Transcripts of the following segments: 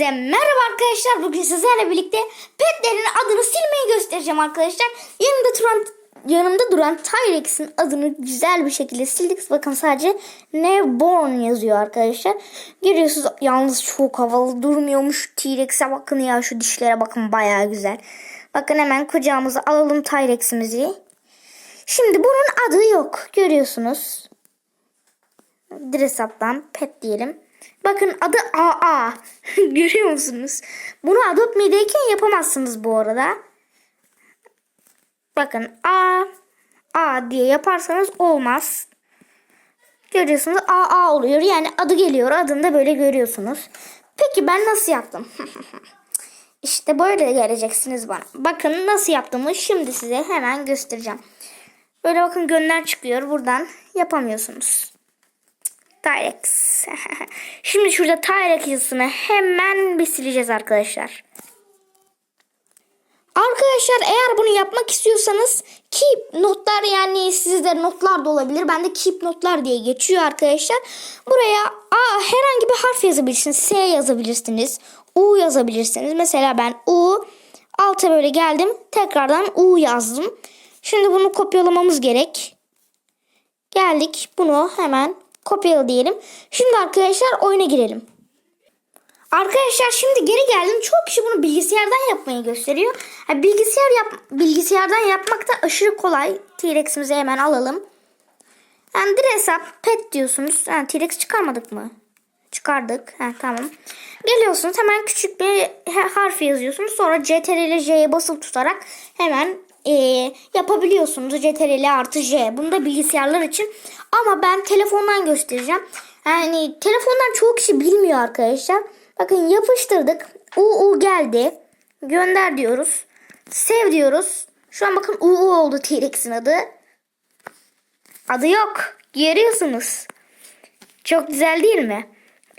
Hepinize merhaba arkadaşlar. Bugün sizlerle birlikte petlerin adını silmeyi göstereceğim arkadaşlar. Yanımda duran yanımda duran Tyrex'in adını güzel bir şekilde sildik. Bakın sadece Newborn yazıyor arkadaşlar. Görüyorsunuz yalnız çok havalı durmuyormuş. T-Rex'e bakın ya şu dişlere bakın baya güzel. Bakın hemen kucağımıza alalım Tyrex'imizi. Şimdi bunun adı yok. Görüyorsunuz. Dressup'tan pet diyelim. Bakın adı AA. Görüyor musunuz? Bunu Adopt Me'deyken yapamazsınız bu arada. Bakın A A diye yaparsanız olmaz. Görüyorsunuz AA oluyor. Yani adı geliyor. Adını da böyle görüyorsunuz. Peki ben nasıl yaptım? işte böyle geleceksiniz bana. Bakın nasıl yaptığımı şimdi size hemen göstereceğim. Böyle bakın gönder çıkıyor. Buradan yapamıyorsunuz. Tyrex. Şimdi şurada Tyrex yazısını hemen bir sileceğiz arkadaşlar. Arkadaşlar eğer bunu yapmak istiyorsanız keep notlar yani sizde notlar da olabilir. Bende keep notlar diye geçiyor arkadaşlar. Buraya A herhangi bir harf yazabilirsiniz. S yazabilirsiniz. U yazabilirsiniz. Mesela ben U alta böyle geldim. Tekrardan U yazdım. Şimdi bunu kopyalamamız gerek. Geldik. Bunu hemen kopyala diyelim. Şimdi arkadaşlar oyuna girelim. Arkadaşlar şimdi geri geldim. Çok kişi bunu bilgisayardan yapmayı gösteriyor. Yani bilgisayar yap bilgisayardan yapmak da aşırı kolay. T-Rex'imizi hemen alalım. Yani dress up pet diyorsunuz. Yani T-Rex çıkarmadık mı? Çıkardık. Ha, tamam. Geliyorsunuz hemen küçük bir harf yazıyorsunuz. Sonra CTRL ile J'ye basılı tutarak hemen e, yapabiliyorsunuz. CTRL artı J. Bunu da bilgisayarlar için. Ama ben telefondan göstereceğim. Yani telefondan çoğu kişi bilmiyor arkadaşlar. Bakın yapıştırdık. UU geldi. Gönder diyoruz. Sev diyoruz. Şu an bakın UU oldu T-Rex'in adı. Adı yok. Görüyorsunuz. Çok güzel değil mi?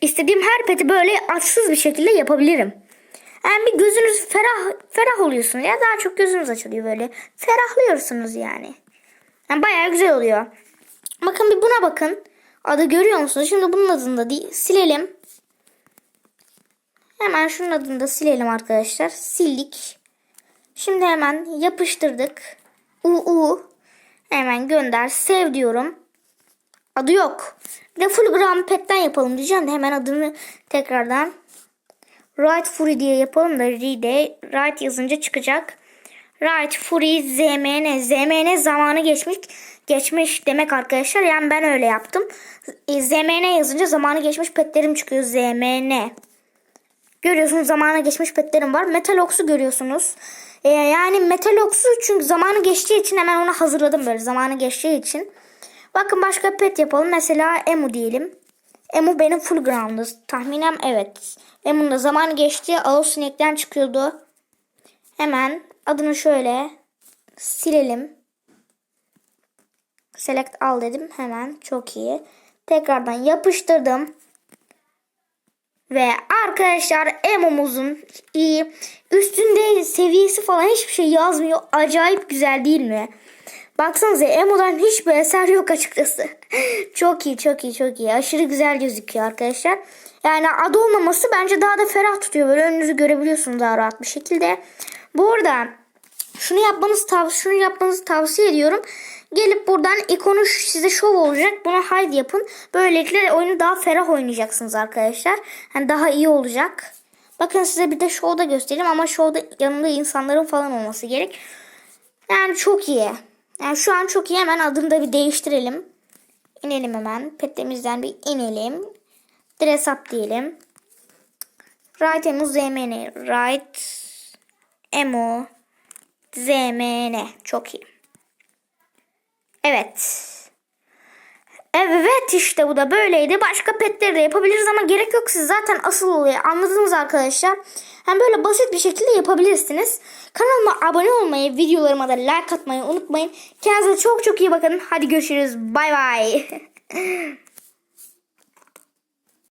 İstediğim her peti böyle açsız bir şekilde yapabilirim. Yani bir gözünüz ferah ferah oluyorsunuz ya daha çok gözünüz açılıyor böyle. Ferahlıyorsunuz yani. yani bayağı güzel oluyor. Bakın bir buna bakın. Adı görüyor musunuz? Şimdi bunun adını da silelim. Hemen şunun adını da silelim arkadaşlar. Sildik. Şimdi hemen yapıştırdık. UU. Hemen gönder. Sev diyorum. Adı yok. Bir de full gram pet'ten yapalım diyeceğim de hemen adını tekrardan Right Fury diye yapalım da Re'de Right yazınca çıkacak. Right Fury ZMN. ZMN zamanı geçmiş geçmiş demek arkadaşlar. Yani ben öyle yaptım. E, ZMN yazınca zamanı geçmiş petlerim çıkıyor. ZMN. Görüyorsunuz zamanı geçmiş petlerim var. Metalox'u görüyorsunuz. E, yani Metalox'u çünkü zamanı geçtiği için hemen onu hazırladım böyle zamanı geçtiği için. Bakın başka pet yapalım. Mesela Emu diyelim. Emu benim full ground'ı. Tahminem evet. Emu'nun da zaman geçti. Ağustos sinekten çıkıyordu. Hemen adını şöyle silelim. Select al dedim. Hemen çok iyi. Tekrardan yapıştırdım. Ve arkadaşlar Emo'muzun iyi. Üstünde seviyesi falan hiçbir şey yazmıyor. Acayip güzel değil mi? Baksanıza Emo'dan hiçbir eser yok açıkçası. çok iyi çok iyi çok iyi. Aşırı güzel gözüküyor arkadaşlar. Yani adı olmaması bence daha da ferah tutuyor. Böyle önünüzü görebiliyorsunuz daha rahat bir şekilde. Bu arada şunu yapmanızı tavsiye şunu yapmanızı tavsiye ediyorum. Gelip buradan ikonu size şov olacak. Bunu hide yapın. Böylelikle oyunu daha ferah oynayacaksınız arkadaşlar. Yani daha iyi olacak. Bakın size bir de şovda göstereyim ama şovda yanında insanların falan olması gerek. Yani çok iyi. Yani şu an çok iyi. Hemen adını da bir değiştirelim. İnelim hemen. Petemizden bir inelim. Dress up diyelim. Right emo zmn. Right emo zmn. Çok iyi. Evet. Evet işte bu da böyleydi. Başka petleri de yapabiliriz ama gerek yok. Siz zaten asıl olayı anladınız arkadaşlar. Hem böyle basit bir şekilde yapabilirsiniz. Kanalıma abone olmayı, videolarıma da like atmayı unutmayın. Kendinize çok çok iyi bakın. Hadi görüşürüz. Bay bay.